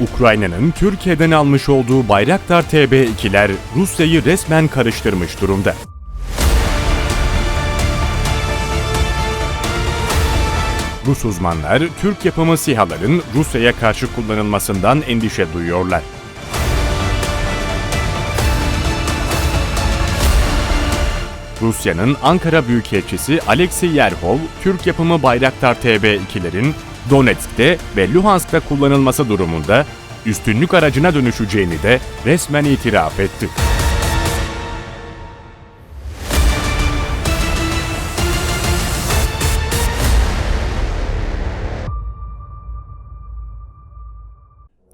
Ukrayna'nın Türkiye'den almış olduğu Bayraktar TB2'ler Rusya'yı resmen karıştırmış durumda. Rus uzmanlar Türk yapımı SİHA'ların Rusya'ya karşı kullanılmasından endişe duyuyorlar. Rusya'nın Ankara Büyükelçisi Alexey Yerhov, Türk yapımı Bayraktar TB2'lerin Donetsk'te ve Luhansk'ta kullanılması durumunda üstünlük aracına dönüşeceğini de resmen itiraf etti.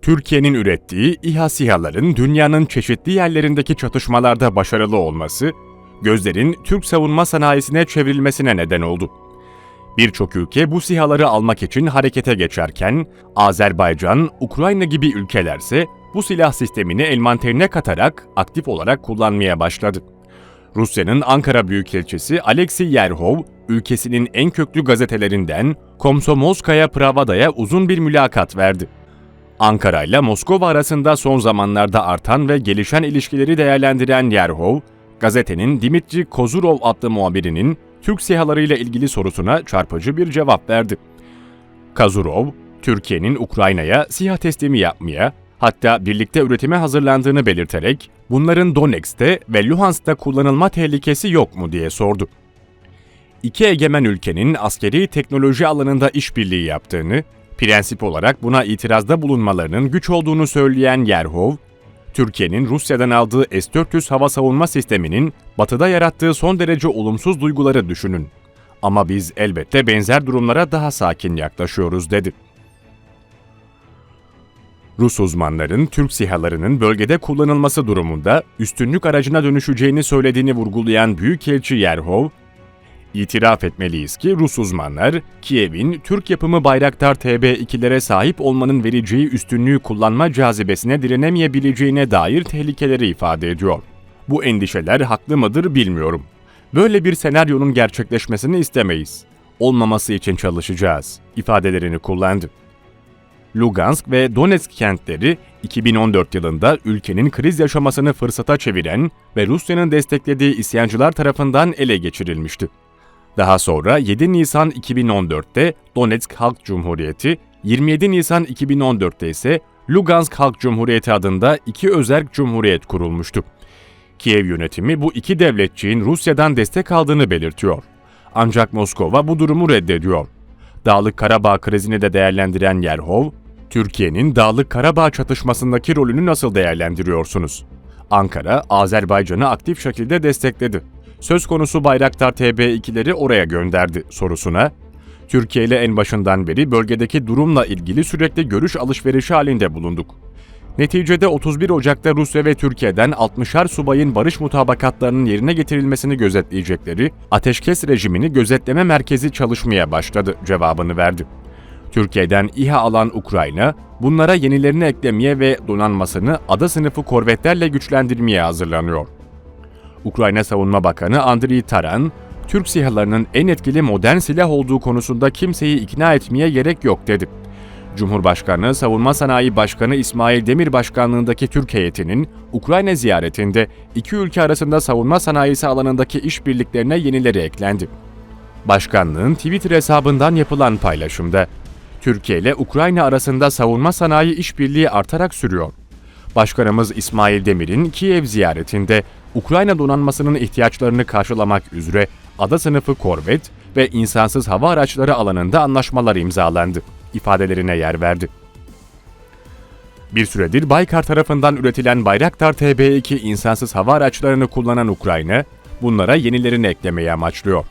Türkiye'nin ürettiği İHA SİHA'ların dünyanın çeşitli yerlerindeki çatışmalarda başarılı olması, gözlerin Türk savunma sanayisine çevrilmesine neden oldu. Birçok ülke bu SİHA'ları almak için harekete geçerken, Azerbaycan, Ukrayna gibi ülkelerse bu silah sistemini envanterine katarak aktif olarak kullanmaya başladı. Rusya'nın Ankara Büyükelçisi Alexey Yerhov, ülkesinin en köklü gazetelerinden Komsomolskaya Pravda'ya uzun bir mülakat verdi. Ankara ile Moskova arasında son zamanlarda artan ve gelişen ilişkileri değerlendiren Yerhov, gazetenin Dimitri Kozurov adlı muhabirinin Türk SİHA'larıyla ilgili sorusuna çarpıcı bir cevap verdi. Kazurov, Türkiye'nin Ukrayna'ya SİHA teslimi yapmaya, hatta birlikte üretime hazırlandığını belirterek bunların Donetsk'te ve Luhansk'ta kullanılma tehlikesi yok mu diye sordu. İki egemen ülkenin askeri teknoloji alanında işbirliği yaptığını, prensip olarak buna itirazda bulunmalarının güç olduğunu söyleyen Yerhov, Türkiye'nin Rusya'dan aldığı S-400 hava savunma sisteminin batıda yarattığı son derece olumsuz duyguları düşünün. Ama biz elbette benzer durumlara daha sakin yaklaşıyoruz dedi. Rus uzmanların Türk SİHA'larının bölgede kullanılması durumunda üstünlük aracına dönüşeceğini söylediğini vurgulayan Büyükelçi Yerhov, İtiraf etmeliyiz ki Rus uzmanlar, Kiev'in Türk yapımı Bayraktar TB2'lere sahip olmanın vereceği üstünlüğü kullanma cazibesine direnemeyebileceğine dair tehlikeleri ifade ediyor. Bu endişeler haklı mıdır bilmiyorum. Böyle bir senaryonun gerçekleşmesini istemeyiz. Olmaması için çalışacağız, ifadelerini kullandı. Lugansk ve Donetsk kentleri 2014 yılında ülkenin kriz yaşamasını fırsata çeviren ve Rusya'nın desteklediği isyancılar tarafından ele geçirilmişti. Daha sonra 7 Nisan 2014'te Donetsk Halk Cumhuriyeti, 27 Nisan 2014'te ise Lugansk Halk Cumhuriyeti adında iki özerk cumhuriyet kurulmuştu. Kiev yönetimi bu iki devletçiğin Rusya'dan destek aldığını belirtiyor. Ancak Moskova bu durumu reddediyor. Dağlık Karabağ krizini de değerlendiren Yerhov, Türkiye'nin Dağlık Karabağ çatışmasındaki rolünü nasıl değerlendiriyorsunuz? Ankara, Azerbaycan'ı aktif şekilde destekledi söz konusu Bayraktar TB2'leri oraya gönderdi sorusuna, Türkiye ile en başından beri bölgedeki durumla ilgili sürekli görüş alışverişi halinde bulunduk. Neticede 31 Ocak'ta Rusya ve Türkiye'den 60'ar subayın barış mutabakatlarının yerine getirilmesini gözetleyecekleri ateşkes rejimini gözetleme merkezi çalışmaya başladı cevabını verdi. Türkiye'den İHA alan Ukrayna, bunlara yenilerini eklemeye ve donanmasını ada sınıfı korvetlerle güçlendirmeye hazırlanıyor. Ukrayna Savunma Bakanı Andriy Taran, Türk SİHA'larının en etkili modern silah olduğu konusunda kimseyi ikna etmeye gerek yok dedi. Cumhurbaşkanı, Savunma Sanayi Başkanı İsmail Demir Başkanlığındaki Türk heyetinin Ukrayna ziyaretinde iki ülke arasında savunma sanayisi alanındaki işbirliklerine yenileri eklendi. Başkanlığın Twitter hesabından yapılan paylaşımda, Türkiye ile Ukrayna arasında savunma sanayi işbirliği artarak sürüyor. Başkanımız İsmail Demir'in Kiev ziyaretinde Ukrayna donanmasının ihtiyaçlarını karşılamak üzere ada sınıfı korvet ve insansız hava araçları alanında anlaşmalar imzalandı ifadelerine yer verdi. Bir süredir Baykar tarafından üretilen Bayraktar TB2 insansız hava araçlarını kullanan Ukrayna, bunlara yenilerini eklemeyi amaçlıyor.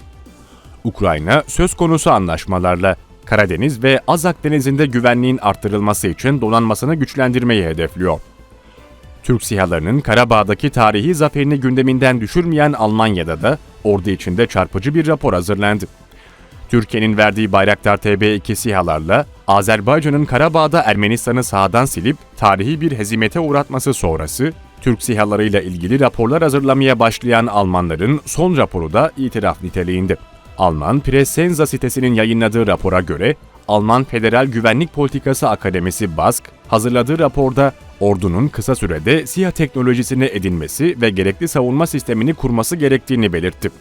Ukrayna, söz konusu anlaşmalarla Karadeniz ve Azak Denizi'nde güvenliğin arttırılması için donanmasını güçlendirmeyi hedefliyor. Türk SİHA'larının Karabağ'daki tarihi zaferini gündeminden düşürmeyen Almanya'da da ordu içinde çarpıcı bir rapor hazırlandı. Türkiye'nin verdiği Bayraktar TB2 SİHA'larla Azerbaycan'ın Karabağ'da Ermenistan'ı sağdan silip tarihi bir hezimete uğratması sonrası Türk SİHA'larıyla ilgili raporlar hazırlamaya başlayan Almanların son raporu da itiraf niteliğinde. Alman Pressenza sitesinin yayınladığı rapora göre Alman Federal Güvenlik Politikası Akademisi BASK hazırladığı raporda ordunun kısa sürede SİHA teknolojisini edinmesi ve gerekli savunma sistemini kurması gerektiğini belirtti.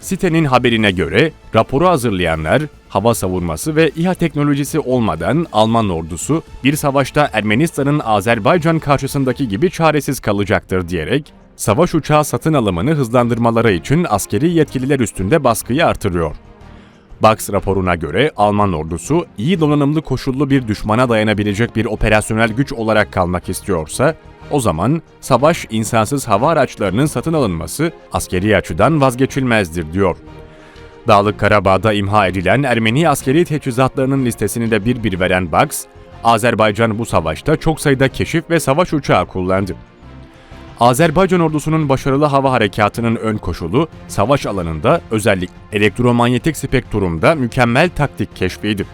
Sitenin haberine göre raporu hazırlayanlar hava savunması ve İHA teknolojisi olmadan Alman ordusu bir savaşta Ermenistan'ın Azerbaycan karşısındaki gibi çaresiz kalacaktır diyerek savaş uçağı satın alımını hızlandırmaları için askeri yetkililer üstünde baskıyı artırıyor. Bax raporuna göre Alman ordusu iyi donanımlı koşullu bir düşmana dayanabilecek bir operasyonel güç olarak kalmak istiyorsa, o zaman savaş insansız hava araçlarının satın alınması askeri açıdan vazgeçilmezdir diyor. Dağlık Karabağ'da imha edilen Ermeni askeri teçhizatlarının listesini de bir bir veren Bax, Azerbaycan bu savaşta çok sayıda keşif ve savaş uçağı kullandı. Azerbaycan ordusunun başarılı hava harekatının ön koşulu, savaş alanında özellikle elektromanyetik spektrumda mükemmel taktik keşfiydi.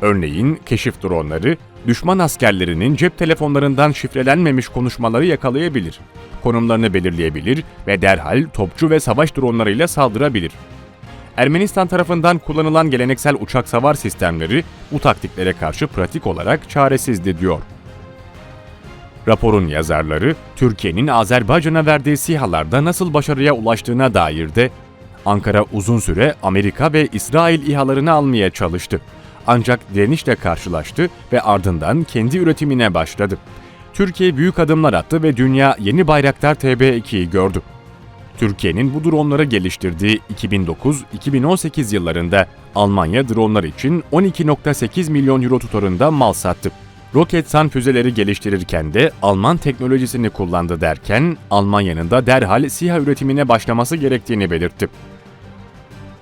Örneğin keşif dronları, düşman askerlerinin cep telefonlarından şifrelenmemiş konuşmaları yakalayabilir, konumlarını belirleyebilir ve derhal topçu ve savaş dronlarıyla saldırabilir. Ermenistan tarafından kullanılan geleneksel uçak savar sistemleri bu taktiklere karşı pratik olarak çaresizdi diyor. Raporun yazarları, Türkiye'nin Azerbaycan'a verdiği SİHA'larda nasıl başarıya ulaştığına dair de Ankara uzun süre Amerika ve İsrail İHA'larını almaya çalıştı. Ancak direnişle karşılaştı ve ardından kendi üretimine başladı. Türkiye büyük adımlar attı ve dünya yeni Bayraktar TB2'yi gördü. Türkiye'nin bu dronları geliştirdiği 2009-2018 yıllarında Almanya dronlar için 12.8 milyon euro tutarında mal sattı. Roketsan füzeleri geliştirirken de Alman teknolojisini kullandı derken Almanya'nın da derhal SİHA üretimine başlaması gerektiğini belirtti.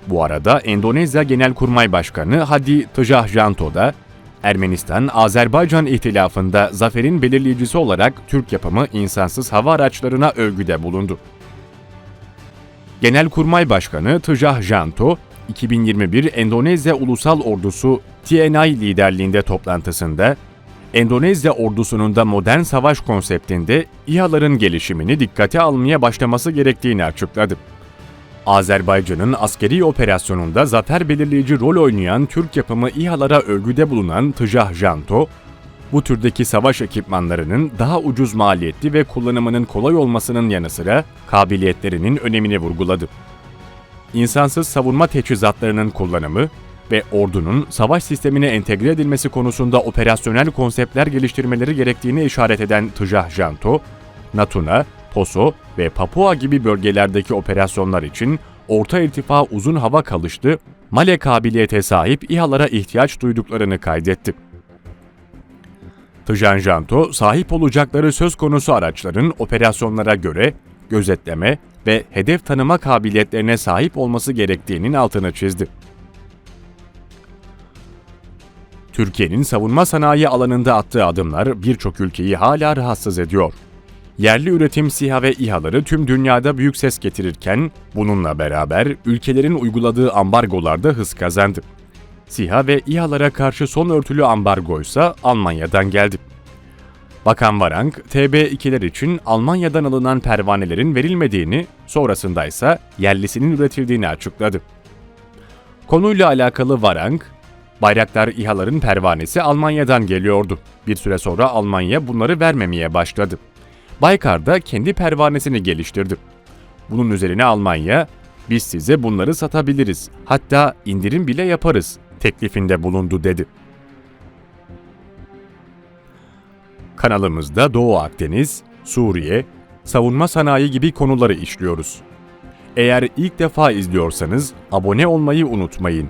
Bu arada Endonezya Genelkurmay Başkanı Hadi Tjahjanto da Ermenistan-Azerbaycan ihtilafında zaferin belirleyicisi olarak Türk yapımı insansız hava araçlarına övgüde bulundu. Genelkurmay Başkanı Tjahjanto, 2021 Endonezya Ulusal Ordusu TNI liderliğinde toplantısında Endonezya ordusunun da modern savaş konseptinde İHA'ların gelişimini dikkate almaya başlaması gerektiğini açıkladı. Azerbaycan'ın askeri operasyonunda zafer belirleyici rol oynayan Türk yapımı İHA'lara övgüde bulunan Tjah Janto, bu türdeki savaş ekipmanlarının daha ucuz maliyetli ve kullanımının kolay olmasının yanı sıra kabiliyetlerinin önemini vurguladı. İnsansız savunma teçhizatlarının kullanımı, ve ordunun savaş sistemine entegre edilmesi konusunda operasyonel konseptler geliştirmeleri gerektiğini işaret eden Tjah Janto, Natuna, Poso ve Papua gibi bölgelerdeki operasyonlar için orta irtifa uzun hava kalışlı, male kabiliyete sahip İHA'lara ihtiyaç duyduklarını kaydetti. Tjanjanto, sahip olacakları söz konusu araçların operasyonlara göre gözetleme ve hedef tanıma kabiliyetlerine sahip olması gerektiğinin altını çizdi. Türkiye'nin savunma sanayi alanında attığı adımlar birçok ülkeyi hala rahatsız ediyor. Yerli üretim SİHA ve İHA'ları tüm dünyada büyük ses getirirken bununla beraber ülkelerin uyguladığı ambargolar da hız kazandı. SİHA ve İHA'lara karşı son örtülü ambargo ise Almanya'dan geldi. Bakan Varank, TB2'ler için Almanya'dan alınan pervanelerin verilmediğini, sonrasında ise yerlisinin üretildiğini açıkladı. Konuyla alakalı Varank, Bayraktar İHA'ların pervanesi Almanya'dan geliyordu. Bir süre sonra Almanya bunları vermemeye başladı. Baykar da kendi pervanesini geliştirdi. Bunun üzerine Almanya, biz size bunları satabiliriz, hatta indirim bile yaparız teklifinde bulundu dedi. Kanalımızda Doğu Akdeniz, Suriye, savunma sanayi gibi konuları işliyoruz. Eğer ilk defa izliyorsanız abone olmayı unutmayın.